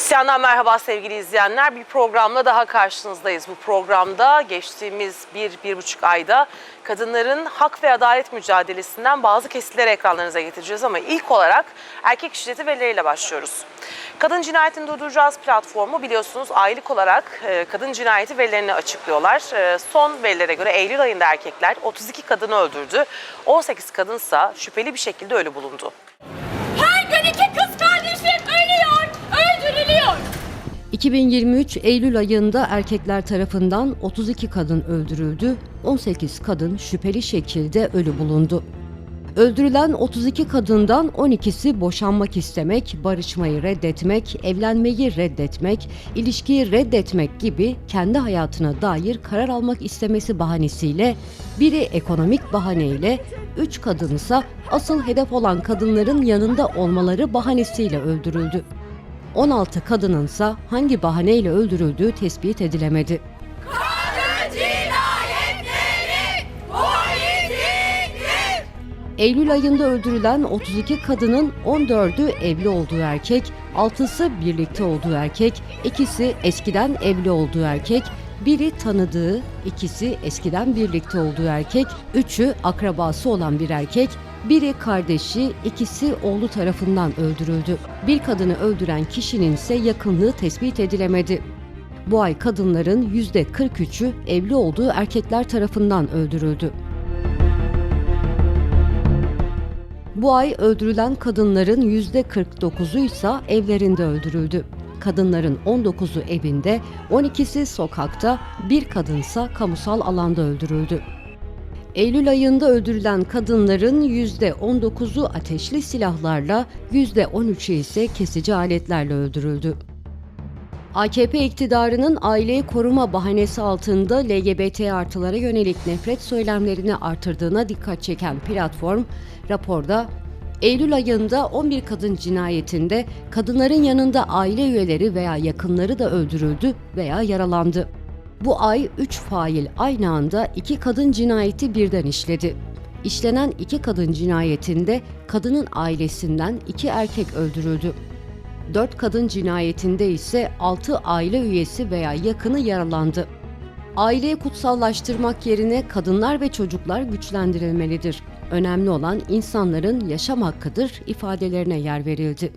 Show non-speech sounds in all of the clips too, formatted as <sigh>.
İsyandan merhaba sevgili izleyenler. Bir programla daha karşınızdayız. Bu programda geçtiğimiz bir, bir buçuk ayda kadınların hak ve adalet mücadelesinden bazı kesitleri ekranlarınıza getireceğiz. Ama ilk olarak erkek şiddeti verileriyle başlıyoruz. Kadın Cinayetini Durduracağız platformu biliyorsunuz aylık olarak e, kadın cinayeti verilerini açıklıyorlar. E, Son verilere göre Eylül ayında erkekler 32 kadını öldürdü. 18 kadınsa şüpheli bir şekilde ölü bulundu. 2023 Eylül ayında erkekler tarafından 32 kadın öldürüldü, 18 kadın şüpheli şekilde ölü bulundu. Öldürülen 32 kadından 12'si boşanmak istemek, barışmayı reddetmek, evlenmeyi reddetmek, ilişkiyi reddetmek gibi kendi hayatına dair karar almak istemesi bahanesiyle, biri ekonomik bahaneyle, 3 kadınsa asıl hedef olan kadınların yanında olmaları bahanesiyle öldürüldü. 16 kadınınsa hangi bahaneyle öldürüldüğü tespit edilemedi. Eylül ayında öldürülen 32 kadının 14'ü evli olduğu erkek, 6'sı birlikte olduğu erkek, ikisi eskiden evli olduğu erkek, biri tanıdığı, ikisi eskiden birlikte olduğu erkek, üçü akrabası olan bir erkek, biri kardeşi, ikisi oğlu tarafından öldürüldü. Bir kadını öldüren kişinin ise yakınlığı tespit edilemedi. Bu ay kadınların %43'ü evli olduğu erkekler tarafından öldürüldü. Bu ay öldürülen kadınların %49'u ise evlerinde öldürüldü. Kadınların 19'u evinde, 12'si sokakta, bir kadınsa kamusal alanda öldürüldü. Eylül ayında öldürülen kadınların %19'u ateşli silahlarla, %13'ü ise kesici aletlerle öldürüldü. AKP iktidarının aileyi koruma bahanesi altında LGBT artılara yönelik nefret söylemlerini artırdığına dikkat çeken platform, raporda Eylül ayında 11 kadın cinayetinde kadınların yanında aile üyeleri veya yakınları da öldürüldü veya yaralandı. Bu ay 3 fail aynı anda iki kadın cinayeti birden işledi. İşlenen iki kadın cinayetinde kadının ailesinden iki erkek öldürüldü. 4 kadın cinayetinde ise 6 aile üyesi veya yakını yaralandı. Aileyi kutsallaştırmak yerine kadınlar ve çocuklar güçlendirilmelidir. Önemli olan insanların yaşam hakkıdır ifadelerine yer verildi.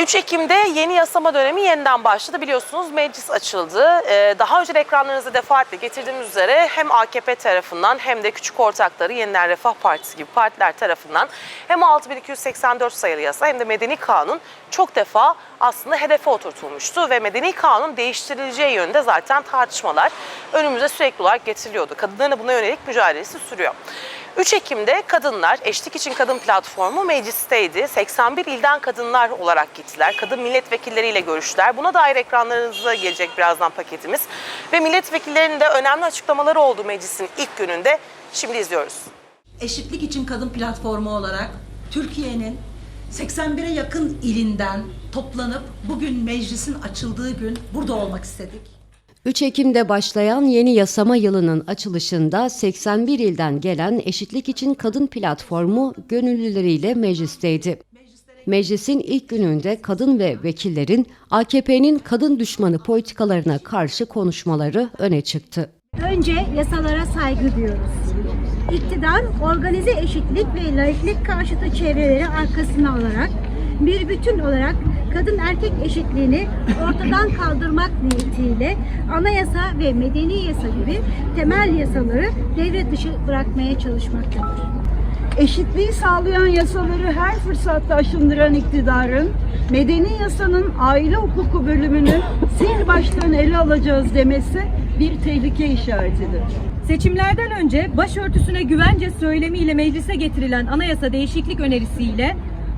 3 Ekim'de yeni yasama dönemi yeniden başladı. Biliyorsunuz meclis açıldı. Ee, Daha önce de ekranlarınıza defaatle getirdiğimiz üzere hem AKP tarafından hem de küçük ortakları Yeniden Refah Partisi gibi partiler tarafından hem 6284 sayılı yasa hem de Medeni Kanun çok defa aslında hedefe oturtulmuştu ve Medeni Kanun değiştirileceği yönünde zaten tartışmalar önümüze sürekli olarak getiriliyordu. Kadınların buna yönelik mücadelesi sürüyor. 3 Ekim'de kadınlar Eşlik İçin Kadın Platformu meclisteydi. 81 ilden kadınlar olarak gittiler. Kadın milletvekilleriyle görüştüler. Buna dair ekranlarınıza gelecek birazdan paketimiz. Ve milletvekillerinin de önemli açıklamaları oldu meclisin ilk gününde. Şimdi izliyoruz. Eşitlik için Kadın Platformu olarak Türkiye'nin 81'e yakın ilinden toplanıp bugün meclisin açıldığı gün burada olmak istedik. 3 Ekim'de başlayan yeni yasama yılının açılışında 81 ilden gelen Eşitlik İçin Kadın Platformu gönüllüleriyle meclisteydi. Meclisin ilk gününde kadın ve vekillerin AKP'nin kadın düşmanı politikalarına karşı konuşmaları öne çıktı. Önce yasalara saygı diyoruz. İktidar organize eşitlik ve laiklik karşıtı çevreleri arkasına alarak bir bütün olarak kadın erkek eşitliğini ortadan kaldırmak niyetiyle anayasa ve medeni yasa gibi temel yasaları devre dışı bırakmaya çalışmaktadır. Eşitliği sağlayan yasaları her fırsatta aşındıran iktidarın medeni yasanın aile hukuku bölümünü sil baştan ele alacağız demesi bir tehlike işaretidir. Seçimlerden önce başörtüsüne güvence söylemiyle meclise getirilen anayasa değişiklik önerisiyle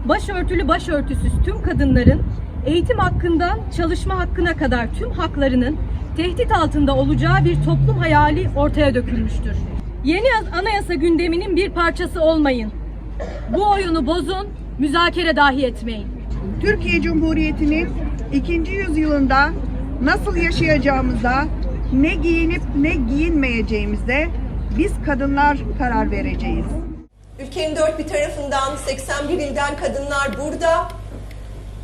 başörtülü başörtüsüz tüm kadınların eğitim hakkından çalışma hakkına kadar tüm haklarının tehdit altında olacağı bir toplum hayali ortaya dökülmüştür. Yeni anayasa gündeminin bir parçası olmayın. Bu oyunu bozun, müzakere dahi etmeyin. Türkiye Cumhuriyeti'nin ikinci yüzyılında nasıl yaşayacağımıza, ne giyinip ne giyinmeyeceğimize biz kadınlar karar vereceğiz. Ülkenin dört bir tarafından 81 ilden kadınlar burada.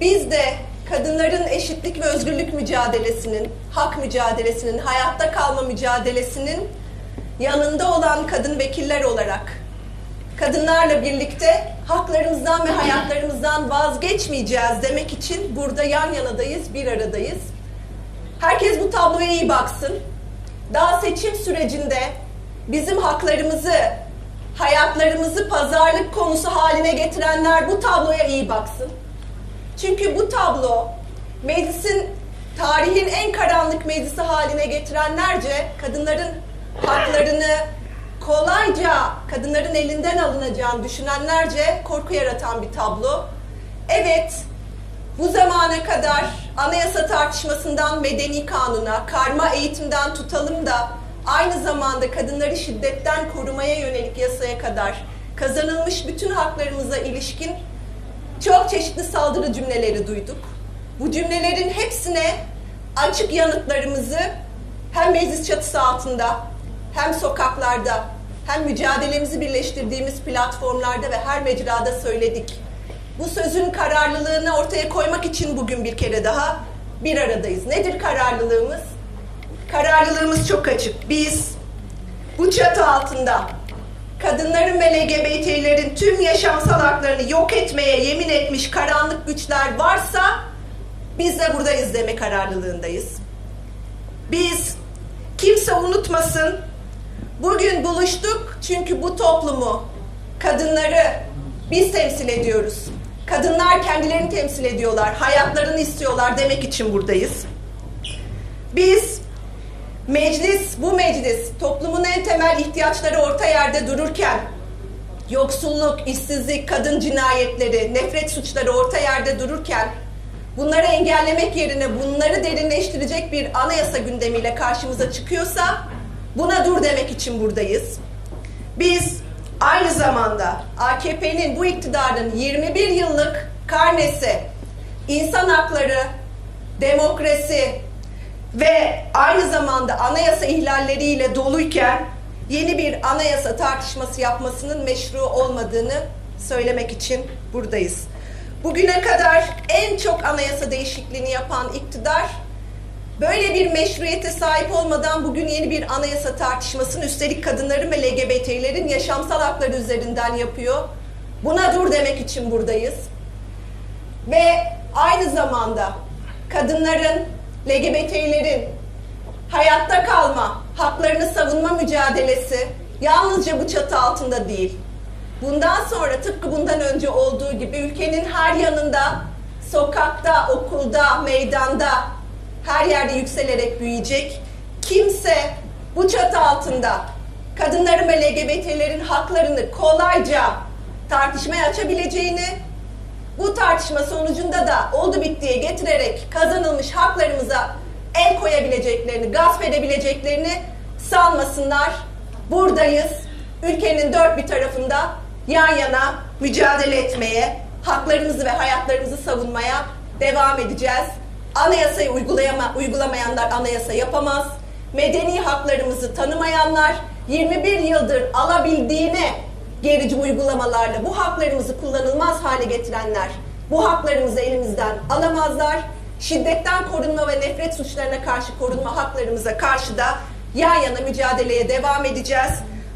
Biz de kadınların eşitlik ve özgürlük mücadelesinin, hak mücadelesinin, hayatta kalma mücadelesinin yanında olan kadın vekiller olarak kadınlarla birlikte haklarımızdan ve hayatlarımızdan vazgeçmeyeceğiz demek için burada yan yanadayız, bir aradayız. Herkes bu tabloya iyi baksın. Daha seçim sürecinde bizim haklarımızı, hayatlarımızı pazarlık konusu haline getirenler bu tabloya iyi baksın. Çünkü bu tablo meclisin tarihin en karanlık meclisi haline getirenlerce kadınların haklarını kolayca kadınların elinden alınacağını düşünenlerce korku yaratan bir tablo. Evet, bu zamana kadar anayasa tartışmasından medeni kanuna, karma eğitimden tutalım da aynı zamanda kadınları şiddetten korumaya yönelik yasaya kadar kazanılmış bütün haklarımıza ilişkin çok çeşitli saldırı cümleleri duyduk. Bu cümlelerin hepsine açık yanıtlarımızı hem meclis çatısı altında hem sokaklarda hem mücadelemizi birleştirdiğimiz platformlarda ve her mecrada söyledik. Bu sözün kararlılığını ortaya koymak için bugün bir kere daha bir aradayız. Nedir kararlılığımız? Kararlılığımız çok açık. Biz bu çatı altında kadınların ve LGBT'lerin tüm yaşamsal haklarını yok etmeye yemin etmiş karanlık güçler varsa biz de burada izleme kararlılığındayız. Biz kimse unutmasın bugün buluştuk çünkü bu toplumu, kadınları biz temsil ediyoruz. Kadınlar kendilerini temsil ediyorlar, hayatlarını istiyorlar demek için buradayız. Biz Meclis, bu meclis toplumun en temel ihtiyaçları orta yerde dururken yoksulluk, işsizlik, kadın cinayetleri, nefret suçları orta yerde dururken bunları engellemek yerine bunları derinleştirecek bir anayasa gündemiyle karşımıza çıkıyorsa buna dur demek için buradayız. Biz aynı zamanda AKP'nin bu iktidarın 21 yıllık karnesi insan hakları, demokrasi, ve aynı zamanda anayasa ihlalleriyle doluyken yeni bir anayasa tartışması yapmasının meşru olmadığını söylemek için buradayız. Bugüne kadar en çok anayasa değişikliğini yapan iktidar böyle bir meşruiyete sahip olmadan bugün yeni bir anayasa tartışmasını üstelik kadınların ve LGBT'lerin yaşamsal hakları üzerinden yapıyor. Buna dur demek için buradayız. Ve aynı zamanda kadınların LGBT'lerin hayatta kalma, haklarını savunma mücadelesi yalnızca bu çatı altında değil. Bundan sonra tıpkı bundan önce olduğu gibi ülkenin her yanında, sokakta, okulda, meydanda, her yerde yükselerek büyüyecek. Kimse bu çatı altında kadınların ve LGBT'lerin haklarını kolayca tartışmaya açabileceğini bu tartışma sonucunda da oldu bittiye getirerek kazanılmış haklarımıza el koyabileceklerini, gasp edebileceklerini sanmasınlar. Buradayız. Ülkenin dört bir tarafında yan yana mücadele etmeye, haklarımızı ve hayatlarımızı savunmaya devam edeceğiz. Anayasayı uygulayama, uygulamayanlar anayasa yapamaz. Medeni haklarımızı tanımayanlar 21 yıldır alabildiğine gerici uygulamalarla bu haklarımızı kullanılmaz hale getirenler bu haklarımızı elimizden alamazlar. Şiddetten korunma ve nefret suçlarına karşı korunma haklarımıza karşı da yan yana mücadeleye devam edeceğiz.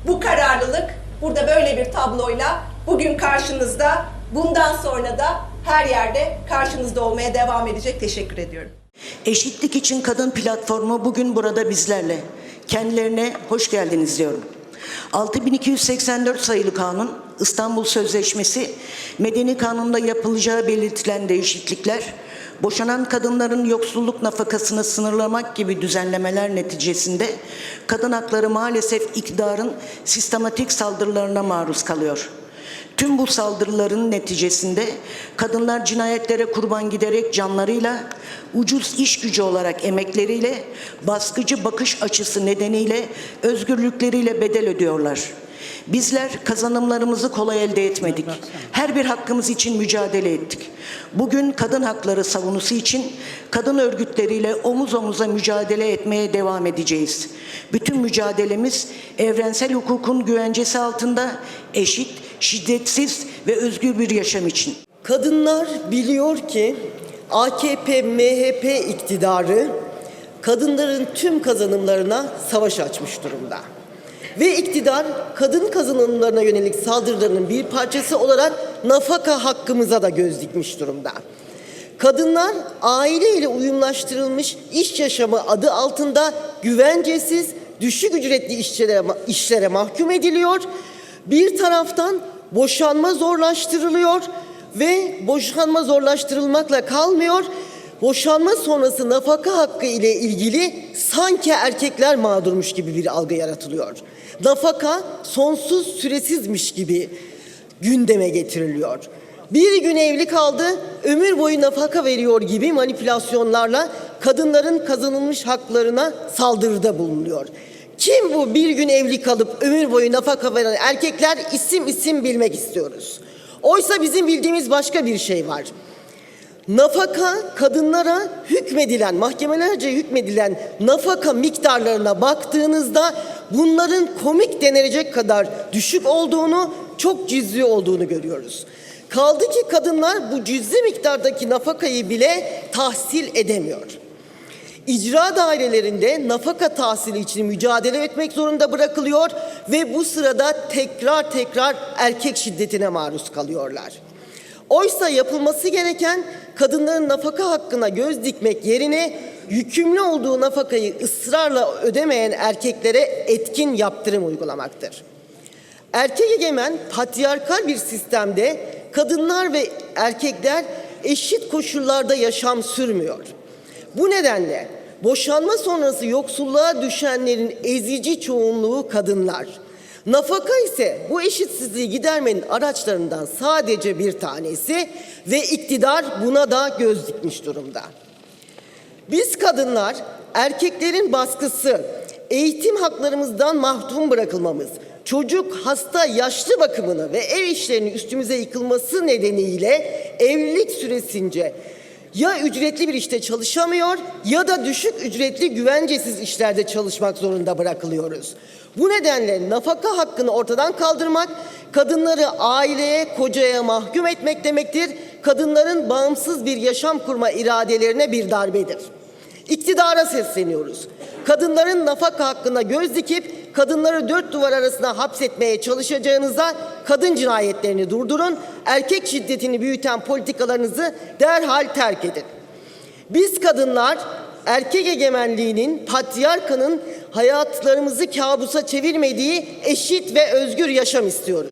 Bu kararlılık burada böyle bir tabloyla bugün karşınızda, bundan sonra da her yerde karşınızda olmaya devam edecek. Teşekkür ediyorum. Eşitlik için Kadın Platformu bugün burada bizlerle. Kendilerine hoş geldiniz diyorum. 6284 sayılı kanun, İstanbul Sözleşmesi, Medeni Kanun'da yapılacağı belirtilen değişiklikler, boşanan kadınların yoksulluk nafakasını sınırlamak gibi düzenlemeler neticesinde kadın hakları maalesef iktidarın sistematik saldırılarına maruz kalıyor. Tüm bu saldırıların neticesinde kadınlar cinayetlere kurban giderek canlarıyla, ucuz iş gücü olarak emekleriyle, baskıcı bakış açısı nedeniyle özgürlükleriyle bedel ödüyorlar. Bizler kazanımlarımızı kolay elde etmedik. Her bir hakkımız için mücadele ettik. Bugün kadın hakları savunusu için kadın örgütleriyle omuz omuza mücadele etmeye devam edeceğiz. Bütün mücadelemiz evrensel hukukun güvencesi altında eşit, şiddetsiz ve özgür bir yaşam için. Kadınlar biliyor ki AKP, MHP iktidarı kadınların tüm kazanımlarına savaş açmış durumda. Ve iktidar kadın kazanımlarına yönelik saldırılarının bir parçası olarak nafaka hakkımıza da göz dikmiş durumda. Kadınlar aile ile uyumlaştırılmış iş yaşamı adı altında güvencesiz, düşük ücretli işlere, işlere mahkum ediliyor. Bir taraftan boşanma zorlaştırılıyor ve boşanma zorlaştırılmakla kalmıyor. Boşanma sonrası nafaka hakkı ile ilgili sanki erkekler mağdurmuş gibi bir algı yaratılıyor. Nafaka sonsuz süresizmiş gibi gündeme getiriliyor. Bir gün evli kaldı, ömür boyu nafaka veriyor gibi manipülasyonlarla kadınların kazanılmış haklarına saldırıda bulunuyor. Kim bu bir gün evli kalıp ömür boyu nafaka veren erkekler isim isim bilmek istiyoruz. Oysa bizim bildiğimiz başka bir şey var. Nafaka kadınlara hükmedilen, mahkemelerce hükmedilen nafaka miktarlarına baktığınızda bunların komik denilecek kadar düşük olduğunu, çok cüzi olduğunu görüyoruz. Kaldı ki kadınlar bu cüzi miktardaki nafakayı bile tahsil edemiyor. İcra dairelerinde nafaka tahsili için mücadele etmek zorunda bırakılıyor ve bu sırada tekrar tekrar erkek şiddetine maruz kalıyorlar. Oysa yapılması gereken kadınların nafaka hakkına göz dikmek yerine yükümlü olduğu nafakayı ısrarla ödemeyen erkeklere etkin yaptırım uygulamaktır. Erkek egemen patriarkal bir sistemde kadınlar ve erkekler eşit koşullarda yaşam sürmüyor. Bu nedenle boşanma sonrası yoksulluğa düşenlerin ezici çoğunluğu kadınlar. Nafaka ise bu eşitsizliği gidermenin araçlarından sadece bir tanesi ve iktidar buna da göz dikmiş durumda. Biz kadınlar erkeklerin baskısı, eğitim haklarımızdan mahrum bırakılmamız, çocuk, hasta, yaşlı bakımını ve ev işlerinin üstümüze yıkılması nedeniyle evlilik süresince ya ücretli bir işte çalışamıyor ya da düşük ücretli güvencesiz işlerde çalışmak zorunda bırakılıyoruz. Bu nedenle nafaka hakkını ortadan kaldırmak, kadınları aileye, kocaya mahkum etmek demektir. Kadınların bağımsız bir yaşam kurma iradelerine bir darbedir. İktidara sesleniyoruz. Kadınların nafaka hakkına göz dikip kadınları dört duvar arasına hapsetmeye çalışacağınıza kadın cinayetlerini durdurun. Erkek şiddetini büyüten politikalarınızı derhal terk edin. Biz kadınlar erkek egemenliğinin, patriarkanın hayatlarımızı kabusa çevirmediği eşit ve özgür yaşam istiyoruz.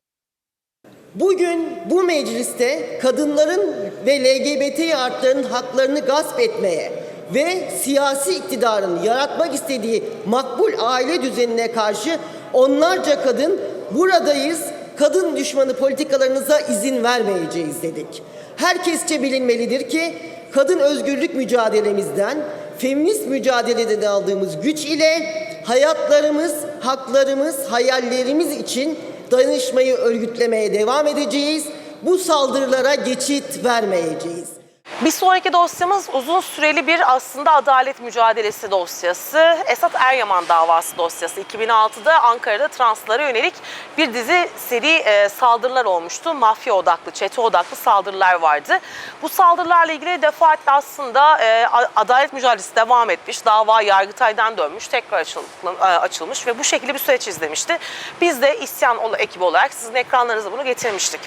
Bugün bu mecliste kadınların ve LGBT artlarının haklarını gasp etmeye ve siyasi iktidarın yaratmak istediği makbul aile düzenine karşı onlarca kadın buradayız, kadın düşmanı politikalarınıza izin vermeyeceğiz dedik. Herkesçe bilinmelidir ki kadın özgürlük mücadelemizden, feminist mücadelede de aldığımız güç ile hayatlarımız, haklarımız, hayallerimiz için dayanışmayı örgütlemeye devam edeceğiz. Bu saldırılara geçit vermeyeceğiz. Bir sonraki dosyamız uzun süreli bir aslında adalet mücadelesi dosyası. Esat Eryaman davası dosyası. 2006'da Ankara'da translara yönelik bir dizi seri e, saldırılar olmuştu. Mafya odaklı, çete odaklı saldırılar vardı. Bu saldırılarla ilgili defaatle aslında e, adalet mücadelesi devam etmiş. Dava Yargıtay'dan dönmüş, tekrar açıl- e, açılmış ve bu şekilde bir süreç izlemişti. Biz de isyan ekibi olarak sizin ekranlarınıza bunu getirmiştik.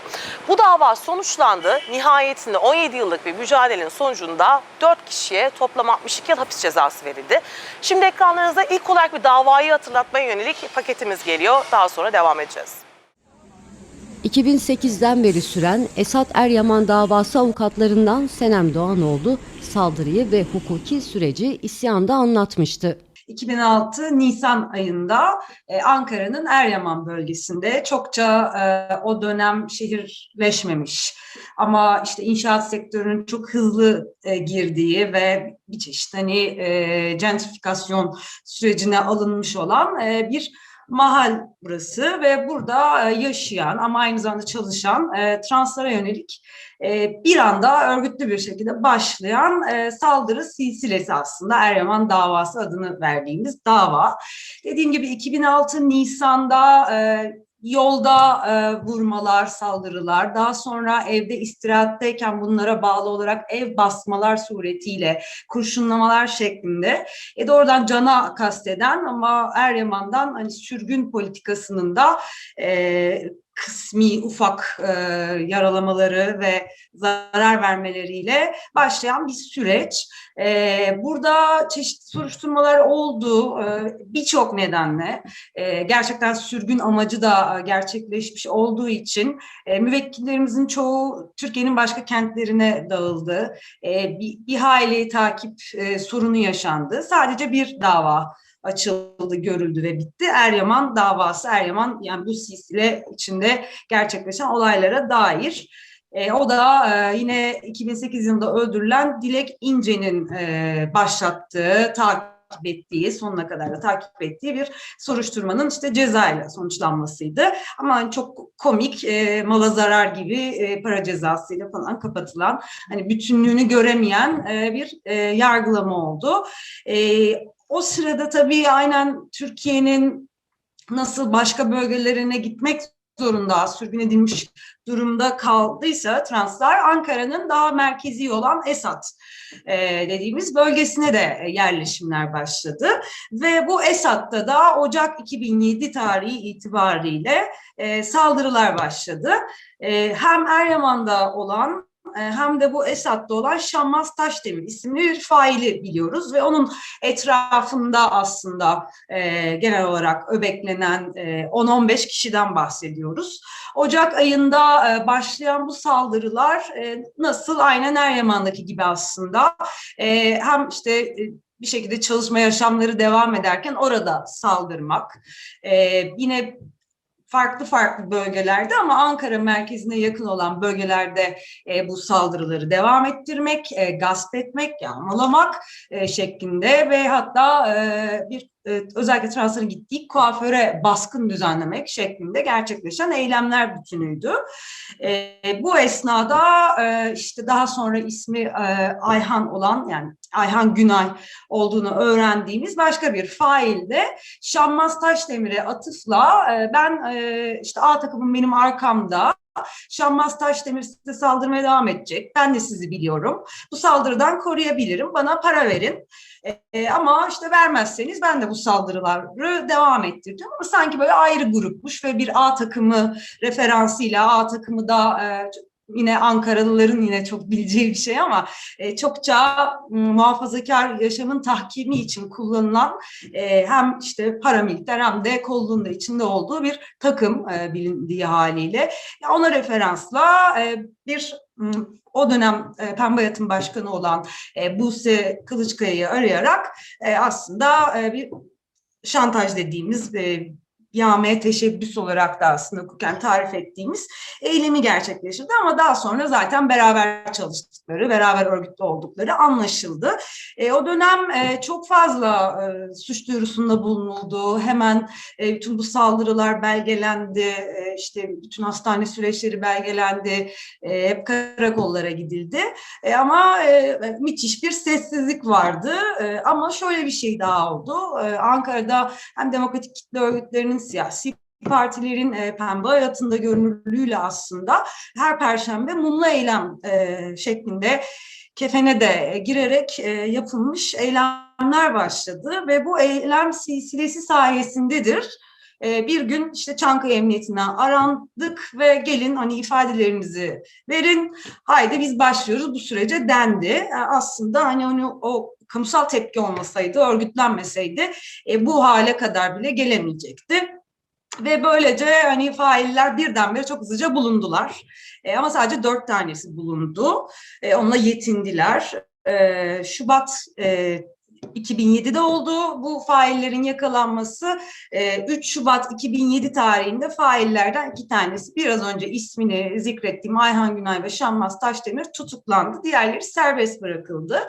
Bu dava sonuçlandı. Nihayetinde 17 yıllık bir mücadelenin sonucunda 4 kişiye toplam 62 yıl hapis cezası verildi. Şimdi ekranlarınıza ilk olarak bir davayı hatırlatmaya yönelik paketimiz geliyor. Daha sonra devam edeceğiz. 2008'den beri süren Esat Eryaman davası avukatlarından Senem Doğanoğlu saldırıyı ve hukuki süreci isyanda anlatmıştı. 2006 Nisan ayında e, Ankara'nın Eryaman bölgesinde çokça e, o dönem şehirleşmemiş ama işte inşaat sektörünün çok hızlı e, girdiği ve bir çeşit hani e, gentrifikasyon sürecine alınmış olan e, bir mahal burası ve burada e, yaşayan ama aynı zamanda çalışan e, translara yönelik e, bir anda örgütlü bir şekilde başlayan saldırı silsilesi aslında Eryaman davası adını verdiğimiz dava. Dediğim gibi 2006 Nisan'da yolda e, vurmalar, saldırılar, daha sonra evde istirahatteyken bunlara bağlı olarak ev basmalar suretiyle kurşunlamalar şeklinde. E, doğrudan cana kasteden ama Eryaman'dan hani sürgün politikasının da e, kısmi ufak e, yaralamaları ve zarar vermeleriyle başlayan bir süreç. E, burada çeşitli soruşturmalar oldu e, birçok nedenle. E, gerçekten sürgün amacı da gerçekleşmiş olduğu için e, müvekkillerimizin çoğu Türkiye'nin başka kentlerine dağıldı. E, bir, bir hayli takip e, sorunu yaşandı. Sadece bir dava açıldı, görüldü ve bitti. Eryaman davası, Eryaman yani bu silsile içinde gerçekleşen olaylara dair. E, o da e, yine 2008 yılında öldürülen Dilek İnce'nin e, başlattığı, takip ettiği, sonuna kadar da takip ettiği bir soruşturmanın işte cezayla sonuçlanmasıydı. Ama çok komik, e, mala zarar gibi e, para cezasıyla falan kapatılan, hani bütünlüğünü göremeyen e, bir e, yargılama oldu. E, o sırada tabii aynen Türkiye'nin nasıl başka bölgelerine gitmek zorunda, sürgün edilmiş durumda kaldıysa translar Ankara'nın daha merkezi olan Esat e, dediğimiz bölgesine de yerleşimler başladı. Ve bu Esat'ta da Ocak 2007 tarihi itibariyle e, saldırılar başladı. E, hem Eryaman'da olan e, hem de bu Esat'ta olan Şammaz Taşdemir isimli bir faili biliyoruz ve onun etrafında aslında e, genel olarak öbeklenen e, 10-15 kişiden bahsediyoruz. Ocak ayında e, başlayan bu saldırılar e, nasıl aynen Eryaman'daki gibi aslında e, hem işte e, bir şekilde çalışma yaşamları devam ederken orada saldırmak, e, yine farklı farklı bölgelerde ama Ankara merkezine yakın olan bölgelerde e, bu saldırıları devam ettirmek, e, gasp etmek, yağmalamak e, şeklinde ve hatta e, bir özellikle transların gittiği kuaföre baskın düzenlemek şeklinde gerçekleşen eylemler bütünüydü. E, bu esnada e, işte daha sonra ismi e, Ayhan olan yani Ayhan Günay olduğunu öğrendiğimiz başka bir fail de Şammaz Taşdemir'e atıfla e, ben e, işte A takımım benim arkamda Şammaz Taşdemir size saldırmaya devam edecek. Ben de sizi biliyorum. Bu saldırıdan koruyabilirim. Bana para verin. E, ama işte vermezseniz ben de bu saldırıları devam ettireceğim. Ama sanki böyle ayrı grupmuş ve bir A takımı referansıyla A takımı da e, yine Ankaralıların yine çok bileceği bir şey ama e, çokça m, muhafazakar yaşamın tahkimi için kullanılan e, hem işte paramiliter hem de kolluğunda içinde olduğu bir takım e, bilindiği haliyle. Ya ona referansla e, bir m, o dönem e, Pembe Hayat'ın başkanı olan e, Buse Kılıçkaya'yı arayarak e, aslında e, bir şantaj dediğimiz e, yağmaya teşebbüs olarak da aslında hukuken tarif ettiğimiz eylemi gerçekleştirdi ama daha sonra zaten beraber çalıştıkları, beraber örgütlü oldukları anlaşıldı. E, o dönem e, çok fazla e, suç duyurusunda bulunuldu. Hemen e, bütün bu saldırılar belgelendi. E, işte bütün hastane süreçleri belgelendi. E, hep karakollara gidildi. E, ama e, müthiş bir sessizlik vardı. E, ama şöyle bir şey daha oldu. E, Ankara'da hem demokratik kitle örgütlerinin siyasi partilerin e, pembe hayatında görünürlüğüyle aslında her perşembe mumlu eylem e, şeklinde kefene de girerek e, yapılmış eylemler başladı ve bu eylem silsilesi sayesindedir. E, bir gün işte Çankaya Emniyetinden arandık ve gelin hani ifadelerinizi verin. Haydi biz başlıyoruz bu sürece dendi. E, aslında hani onu o kamusal tepki olmasaydı, örgütlenmeseydi e, bu hale kadar bile gelemeyecekti. Ve böylece hani failler birdenbire çok hızlıca bulundular. E, ama sadece dört tanesi bulundu. E, onunla yetindiler. E, Şubat e, 2007'de oldu bu faillerin yakalanması. E, 3 Şubat 2007 tarihinde faillerden iki tanesi biraz önce ismini zikrettiğim Ayhan Günay ve Şammaz Taşdemir tutuklandı. Diğerleri serbest bırakıldı.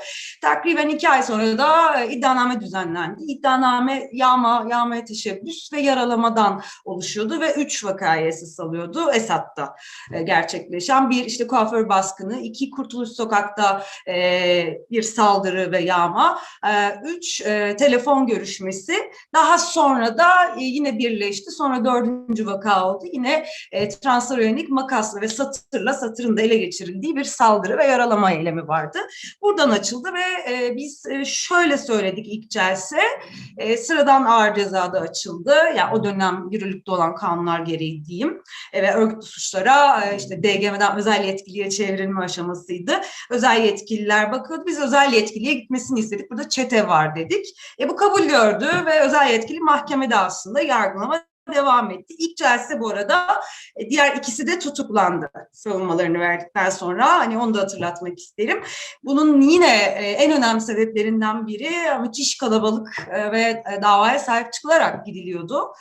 Takriben iki ay sonra da e, iddianame düzenlendi. İddianame yağma, yağmaya teşebbüs ve yaralamadan oluşuyordu ve üç vakaya esas alıyordu Esat'ta e, gerçekleşen bir işte kuaför baskını, iki Kurtuluş Sokak'ta e, bir saldırı ve yağma, e, üç e, telefon görüşmesi. Daha sonra da e, yine birleşti. Sonra dördüncü vaka oldu. Yine e, transarenik makasla ve satırla satırın da ele geçirildiği bir saldırı ve yaralama eylemi vardı. Buradan açıldı ve e, biz e, şöyle söyledik ilk celse. E, sıradan ağır cezada açıldı. Yani o dönem yürürlükte olan kanunlar gereği diyeyim. E, ve örgütlü suçlara e, işte DGM'den özel yetkiliye çevrilme aşamasıydı. Özel yetkililer bakıyordu. Biz özel yetkiliye gitmesini istedik. Burada çete var dedik. E, bu kabul gördü ve özel yetkili mahkemede aslında yargılama devam etti. İlk celse bu arada e, diğer ikisi de tutuklandı savunmalarını verdikten sonra. Hani onu da hatırlatmak isterim. Bunun yine e, en önemli sebeplerinden biri müthiş kalabalık e, ve davaya sahip çıkılarak gidiliyordu.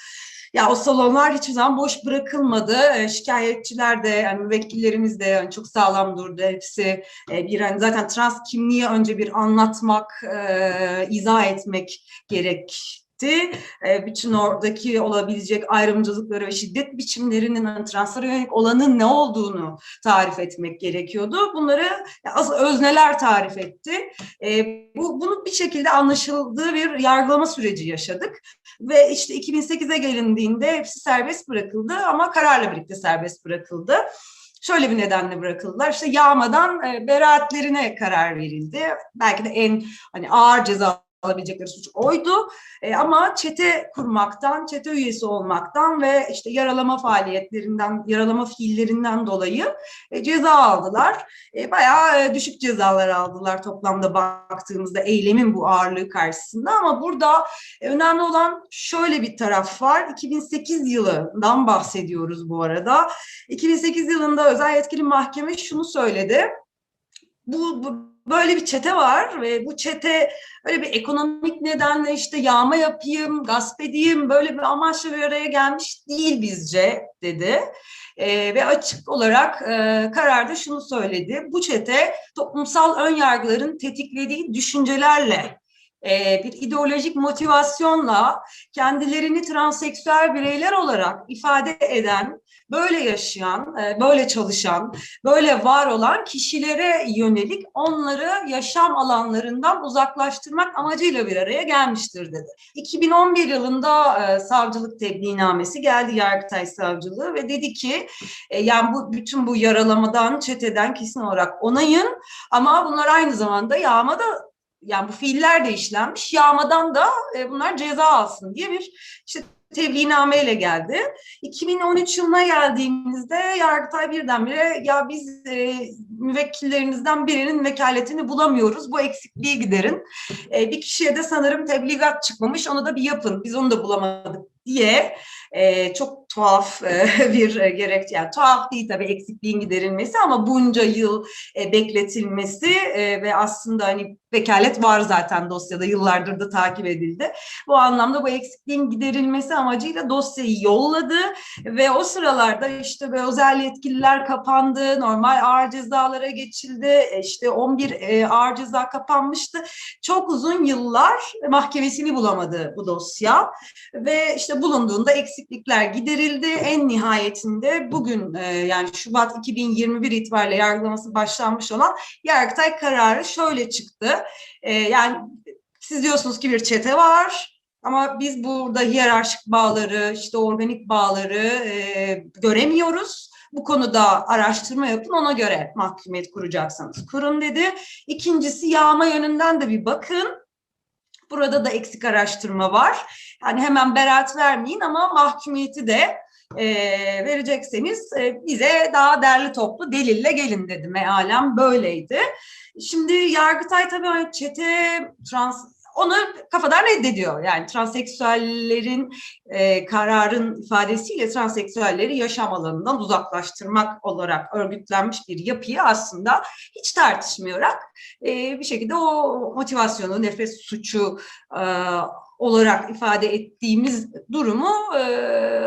Ya o salonlar hiçbir zaman boş bırakılmadı. Şikayetçiler de, yani müvekkillerimiz de yani çok sağlam durdu. Hepsi bir hani zaten trans kimliği önce bir anlatmak, izah etmek gerekti. E, bütün oradaki olabilecek ayrımcılıkları ve şiddet biçimlerinin hani translara yönelik olanın ne olduğunu tarif etmek gerekiyordu. Bunları az özneler tarif etti. E, bu bunu bir şekilde anlaşıldığı bir yargılama süreci yaşadık. Ve işte 2008'e gelindiğinde hepsi serbest bırakıldı ama kararla birlikte serbest bırakıldı. Şöyle bir nedenle bırakıldılar. İşte yağmadan e, beraatlerine karar verildi. Belki de en hani ağır ceza alabilecekleri suç oydu. E, ama çete kurmaktan, çete üyesi olmaktan ve işte yaralama faaliyetlerinden, yaralama fiillerinden dolayı e, ceza aldılar. E, bayağı e, düşük cezalar aldılar toplamda baktığımızda eylemin bu ağırlığı karşısında. Ama burada e, önemli olan şöyle bir taraf var. 2008 yılından bahsediyoruz bu arada. 2008 yılında özel yetkili mahkeme şunu söyledi. Bu, bu böyle bir çete var ve bu çete öyle bir ekonomik nedenle işte yağma yapayım, gasp edeyim böyle bir amaçla bir araya gelmiş değil bizce dedi. E, ve açık olarak e, kararda şunu söyledi. Bu çete toplumsal ön yargıların tetiklediği düşüncelerle bir ideolojik motivasyonla kendilerini transseksüel bireyler olarak ifade eden, böyle yaşayan, e, böyle çalışan, böyle var olan kişilere yönelik onları yaşam alanlarından uzaklaştırmak amacıyla bir araya gelmiştir dedi. 2011 yılında e, savcılık tebliğnamesi geldi Yargıtay Savcılığı ve dedi ki e, yani bu bütün bu yaralamadan, çeteden kesin olarak onayın ama bunlar aynı zamanda yağmada yani bu fiiller de işlenmiş. Yağmadan da e, bunlar ceza alsın diye bir işte tebliğnameyle geldi. 2013 yılına geldiğimizde Yargıtay birdenbire ya biz e, müvekkillerimizden birinin vekaletini bulamıyoruz. Bu eksikliği giderin. E, bir kişiye de sanırım tebligat çıkmamış. Onu da bir yapın. Biz onu da bulamadık diye e, çok tuhaf e, <laughs> bir e, gerekçe. Yani tuhaf değil tabii eksikliğin giderilmesi ama bunca yıl e, bekletilmesi e, ve aslında hani vekalet var zaten dosyada yıllardır da takip edildi. Bu anlamda bu eksikliğin giderilmesi amacıyla dosyayı yolladı ve o sıralarda işte böyle özel yetkililer kapandı, normal ağır cezalara geçildi, işte 11 e, ağır ceza kapanmıştı. Çok uzun yıllar mahkemesini bulamadı bu dosya ve işte bulunduğunda eksiklikler giderildi. En nihayetinde bugün e, yani Şubat 2021 itibariyle yargılaması başlanmış olan Yargıtay kararı şöyle çıktı. E, yani siz diyorsunuz ki bir çete var ama biz burada hiyerarşik bağları, işte organik bağları e, göremiyoruz. Bu konuda araştırma yapın ona göre mahkumiyet kuracaksanız kurun dedi. İkincisi yağma yönünden de bir bakın. Burada da eksik araştırma var. Yani hemen beraat vermeyin ama mahkumiyeti de e, verecekseniz e, bize daha derli toplu delille gelin dedi. Mealem böyleydi. Şimdi Yargıtay tabii hani çete trans onu kafadan reddediyor. Yani transseksüellerin e, kararın ifadesiyle transseksüelleri yaşam alanından uzaklaştırmak olarak örgütlenmiş bir yapıyı aslında hiç tartışmayarak e, bir şekilde o motivasyonu, nefret suçu e, olarak ifade ettiğimiz durumu e,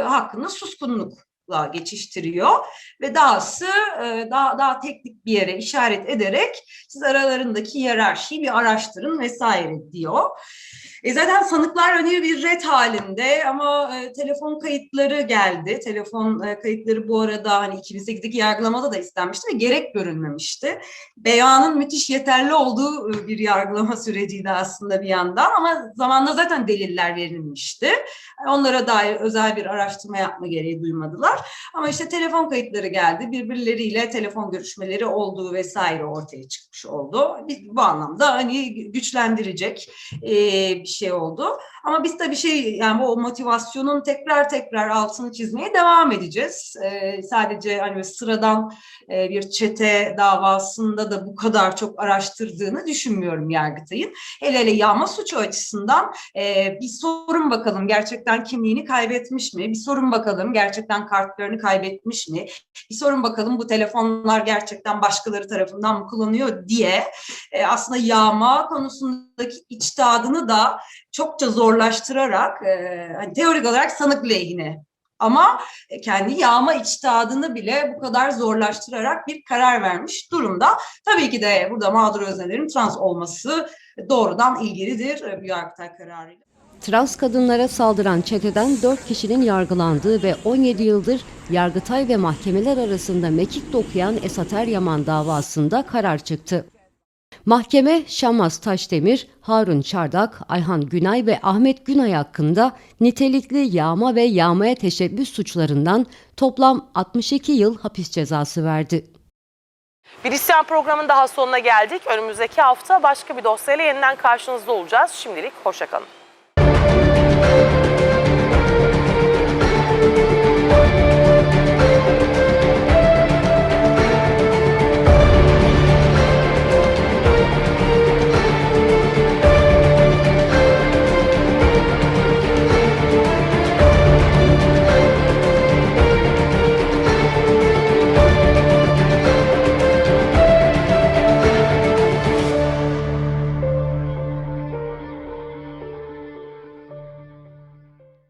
hakkında suskunlukla geçiştiriyor ve dahası e, daha daha teknik bir yere işaret ederek siz aralarındaki hiyerarşiyi bir araştırın vesaire diyor. E zaten sanıklar hani bir red halinde ama e, telefon kayıtları geldi. Telefon e, kayıtları bu arada hani 2008'deki yargılamada da istenmişti ve gerek görülmemişti. Beyanın müthiş yeterli olduğu e, bir yargılama süreciydi aslında bir yandan ama zamanla zaten deliller verilmişti. Onlara dair özel bir araştırma yapma gereği duymadılar. Ama işte telefon kayıtları geldi. Birbirleriyle telefon görüşmeleri olduğu vesaire ortaya çıkmış oldu. Bu anlamda hani güçlendirecek e, bir şey oldu. Ama biz bir şey yani bu motivasyonun tekrar tekrar altını çizmeye devam edeceğiz. E, sadece hani sıradan e, bir çete davasında da bu kadar çok araştırdığını düşünmüyorum Yargıtay'ın. Hele hele yağma suçu açısından e, bir sorun bakalım gerçekten kimliğini kaybetmiş mi? Bir sorun bakalım gerçekten kartlarını kaybetmiş mi? Bir sorun bakalım bu telefonlar gerçekten başkaları tarafından mı kullanıyor diye e, aslında yağma konusundaki içtihadını da çokça zorlaştırarak e, hani teorik olarak sanık lehine ama kendi yağma içtihadını bile bu kadar zorlaştırarak bir karar vermiş durumda. Tabii ki de burada mağdur öznelerin trans olması doğrudan ilgilidir e, Yargıtay kararıyla. Trans kadınlara saldıran çeteden 4 kişinin yargılandığı ve 17 yıldır Yargıtay ve mahkemeler arasında mekik dokuyan Esat Eryaman davasında karar çıktı. Mahkeme Şamaz Taşdemir, Harun Çardak, Ayhan Günay ve Ahmet Günay hakkında nitelikli yağma ve yağmaya teşebbüs suçlarından toplam 62 yıl hapis cezası verdi. Bir isyan programının daha sonuna geldik. Önümüzdeki hafta başka bir dosyayla yeniden karşınızda olacağız. Şimdilik hoşçakalın.